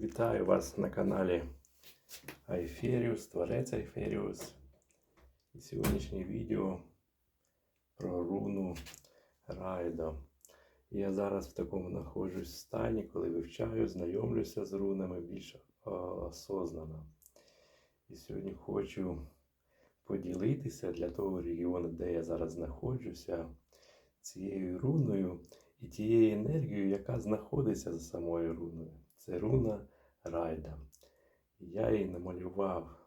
Вітаю вас на каналі Айферіус, Творець Айферіус. І сьогоднішнє відео про руну Райдо. Я зараз в такому знаходжусь стані, коли вивчаю, знайомлюся з рунами більш осознано. І сьогодні хочу поділитися для того регіону, де я зараз знаходжуся, цією руною і тією енергією, яка знаходиться за самою руною. Це руна Райда. Я її намалював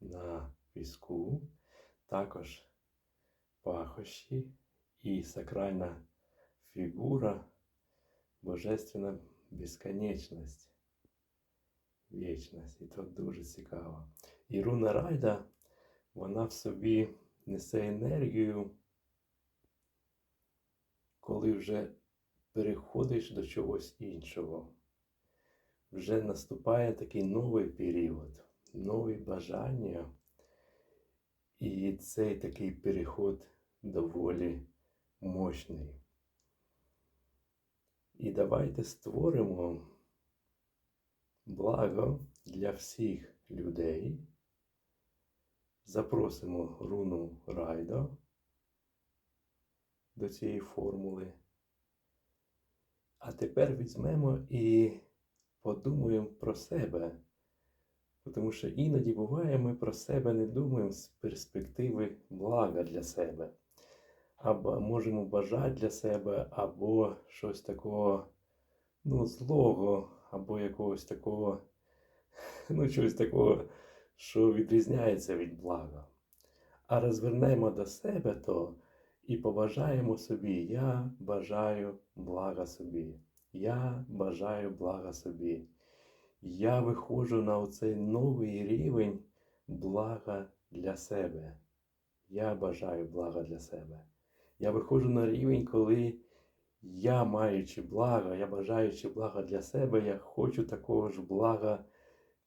на піску, також пахощі і сакральна фігура, божественна безконечність, вічність. І це дуже цікаво. І руна Райда, вона в собі несе енергію, коли вже переходиш до чогось іншого. Вже наступає такий новий період, нові бажання. І цей такий переход доволі мощний. І давайте створимо благо для всіх людей. Запросимо руну Райдо до цієї формули. А тепер візьмемо і подумаємо про себе. Тому що іноді буває, ми про себе не думаємо з перспективи блага для себе. Або можемо бажати для себе, або щось такого ну, злого, або якогось такого, ну, щось такого, що відрізняється від блага. А розвернемо до себе то і побажаємо собі, я бажаю блага собі. Я бажаю блага собі. Я виходжу на оцей новий рівень блага для себе. Я бажаю блага для себе. Я виходжу на рівень, коли я, маючи блага, я бажаючи блага для себе, я хочу такого ж блага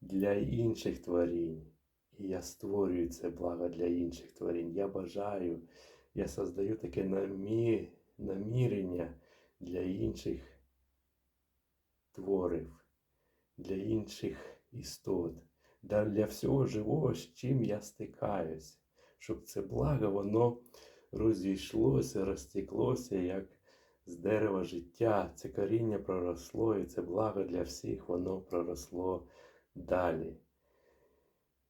для інших творінь. І я створюю це благо для інших творінь. Я бажаю, я создаю таке намі... намірення для інших творів, для інших істот, для всього живого, з чим я стикаюсь, щоб це благо воно розійшлося, розтеклося, як з дерева життя. Це коріння проросло, і це благо для всіх, воно проросло далі.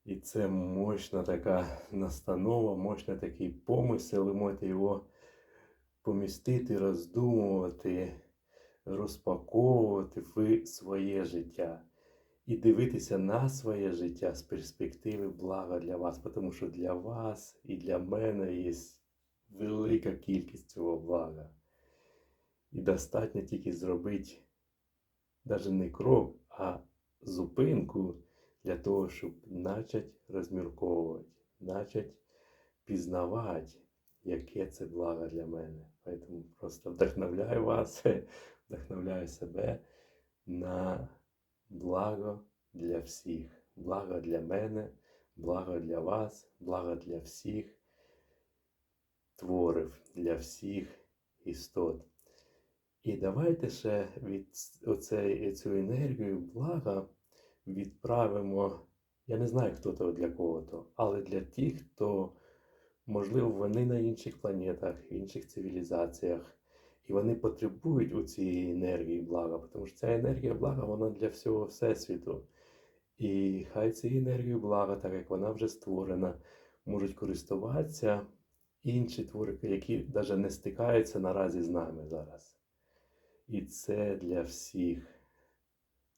І це мощна така настанова, мощний такий помисел, ви можете його помістити, роздумувати розпаковувати в своє життя і дивитися на своє життя з перспективи блага для вас, тому що для вас і для мене є велика кількість цього блага. І достатньо тільки зробити навіть не крок, а зупинку для того, щоб почати розмірковувати, почати пізнавати, яке це благо для мене. Тому просто вдохновляю вас вдохновляю себе на благо для всіх, благо для мене, благо для вас, благо для всіх творів, для всіх істот. І давайте ще від оцей, цю енергію блага відправимо. Я не знаю, хто то для кого-то, але для тих, хто, можливо, вони на інших планетах, в інших цивілізаціях. І вони потребують у цієї енергії блага, тому що ця енергія блага, вона для всього Всесвіту. І хай цією енергією блага, так як вона вже створена, можуть користуватися інші твори, які навіть не стикаються наразі з нами зараз. І це для всіх,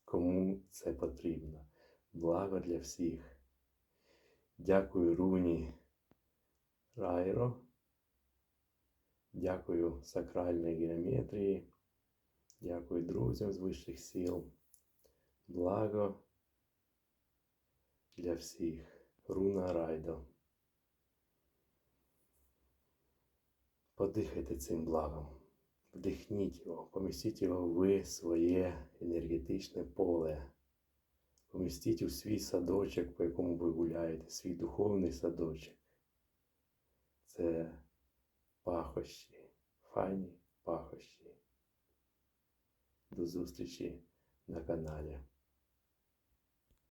кому це потрібно. Благо для всіх. Дякую Руні Райро. Дякую сакральній геометрії. Дякую друзям з вищих сил. Благо для всіх. Руна Райдо. Подихайте цим благом. Вдихніть його, помістіть його в своє енергетичне поле. Помістіть у свій садочок, по якому ви гуляєте, свій духовний садочок. Це пахощі, файні пахощі. До зустрічі на каналі.